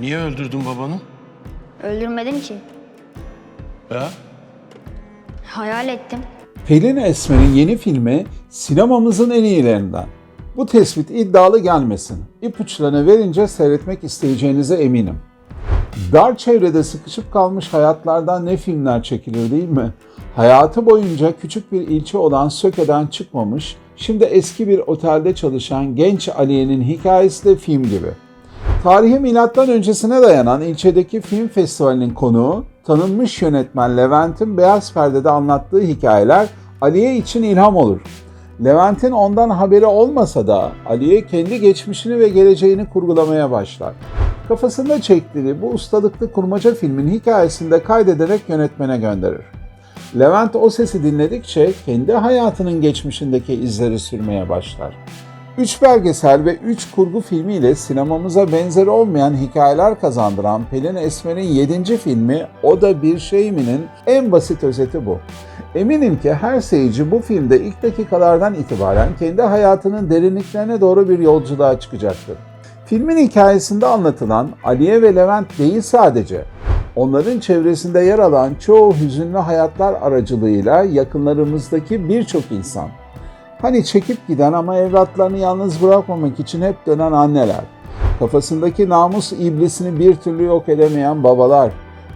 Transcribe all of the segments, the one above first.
Niye öldürdün babanı? Öldürmedim ki. Ya? Hayal ettim. Pelin Esmer'in yeni filmi sinemamızın en iyilerinden. Bu tespit iddialı gelmesin. İpuçlarını verince seyretmek isteyeceğinize eminim. Dar çevrede sıkışıp kalmış hayatlardan ne filmler çekilir değil mi? Hayatı boyunca küçük bir ilçe olan Söke'den çıkmamış, şimdi eski bir otelde çalışan genç Aliye'nin hikayesi de film gibi. Tarihi milattan öncesine dayanan ilçedeki film festivalinin konuğu, tanınmış yönetmen Levent'in Beyaz Perde'de anlattığı hikayeler Aliye için ilham olur. Levent'in ondan haberi olmasa da Aliye kendi geçmişini ve geleceğini kurgulamaya başlar. Kafasında çektiği bu ustalıklı kurmaca filmin hikayesini de kaydederek yönetmene gönderir. Levent o sesi dinledikçe kendi hayatının geçmişindeki izleri sürmeye başlar. Üç belgesel ve üç kurgu filmiyle sinemamıza benzeri olmayan hikayeler kazandıran Pelin Esmer'in yedinci filmi O da Bir Şey mi'nin en basit özeti bu. Eminim ki her seyirci bu filmde ilk dakikalardan itibaren kendi hayatının derinliklerine doğru bir yolculuğa çıkacaktır. Filmin hikayesinde anlatılan Aliye ve Levent değil sadece, onların çevresinde yer alan çoğu hüzünlü hayatlar aracılığıyla yakınlarımızdaki birçok insan. Hani çekip giden ama evlatlarını yalnız bırakmamak için hep dönen anneler. Kafasındaki namus iblisini bir türlü yok edemeyen babalar.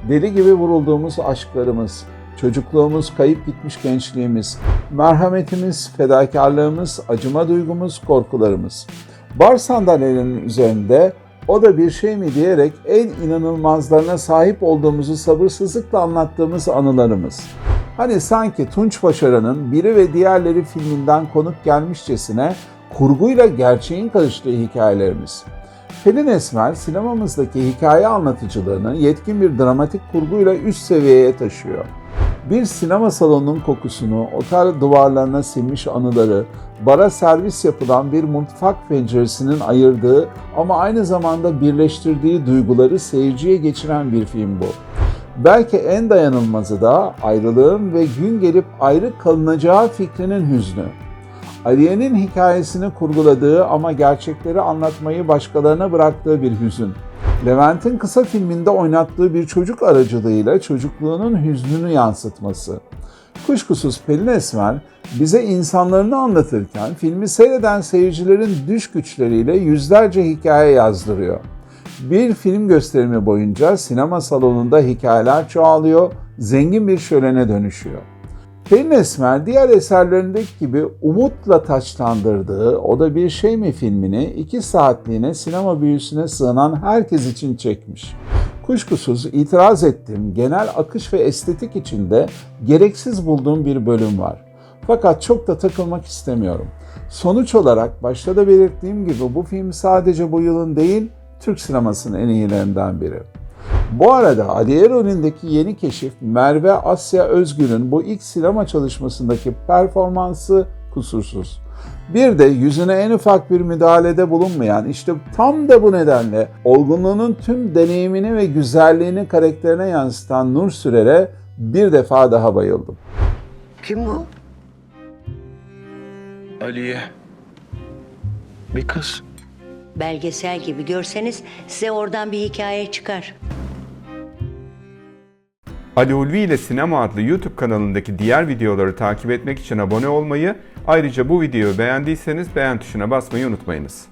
Deli gibi vurulduğumuz aşklarımız. Çocukluğumuz, kayıp gitmiş gençliğimiz. Merhametimiz, fedakarlığımız, acıma duygumuz, korkularımız. Bar sandalyelerinin üzerinde o da bir şey mi diyerek en inanılmazlarına sahip olduğumuzu sabırsızlıkla anlattığımız anılarımız. Hani sanki Tunç Başaran'ın Biri ve Diğerleri filminden konuk gelmişçesine kurguyla gerçeğin karıştığı hikayelerimiz. Pelin Esmer sinemamızdaki hikaye anlatıcılığını yetkin bir dramatik kurguyla üst seviyeye taşıyor. Bir sinema salonunun kokusunu, otel duvarlarına sinmiş anıları, bara servis yapılan bir mutfak penceresinin ayırdığı ama aynı zamanda birleştirdiği duyguları seyirciye geçiren bir film bu. Belki en dayanılmazı da ayrılığın ve gün gelip ayrı kalınacağı fikrinin hüznü. Aliye'nin hikayesini kurguladığı ama gerçekleri anlatmayı başkalarına bıraktığı bir hüzün. Levent'in kısa filminde oynattığı bir çocuk aracılığıyla çocukluğunun hüznünü yansıtması. Kuşkusuz Pelin Esmer bize insanlarını anlatırken filmi seyreden seyircilerin düş güçleriyle yüzlerce hikaye yazdırıyor. Bir film gösterimi boyunca sinema salonunda hikayeler çoğalıyor, zengin bir şölene dönüşüyor. Pelin Esmer diğer eserlerindeki gibi umutla taçlandırdığı O da Bir Şey mi filmini iki saatliğine sinema büyüsüne sığınan herkes için çekmiş. Kuşkusuz itiraz ettiğim genel akış ve estetik içinde gereksiz bulduğum bir bölüm var. Fakat çok da takılmak istemiyorum. Sonuç olarak başta da belirttiğim gibi bu film sadece bu yılın değil, Türk sinemasının en iyilerinden biri. Bu arada Aliye rolündeki yeni keşif Merve Asya Özgür'ün bu ilk sinema çalışmasındaki performansı kusursuz. Bir de yüzüne en ufak bir müdahalede bulunmayan işte tam da bu nedenle olgunluğunun tüm deneyimini ve güzelliğini karakterine yansıtan Nur Sürer'e bir defa daha bayıldım. Kim bu? Aliye. Bir kız. Belgesel gibi görseniz size oradan bir hikaye çıkar. Ali Ulvi ile Sinema adlı YouTube kanalındaki diğer videoları takip etmek için abone olmayı, ayrıca bu videoyu beğendiyseniz beğen tuşuna basmayı unutmayınız.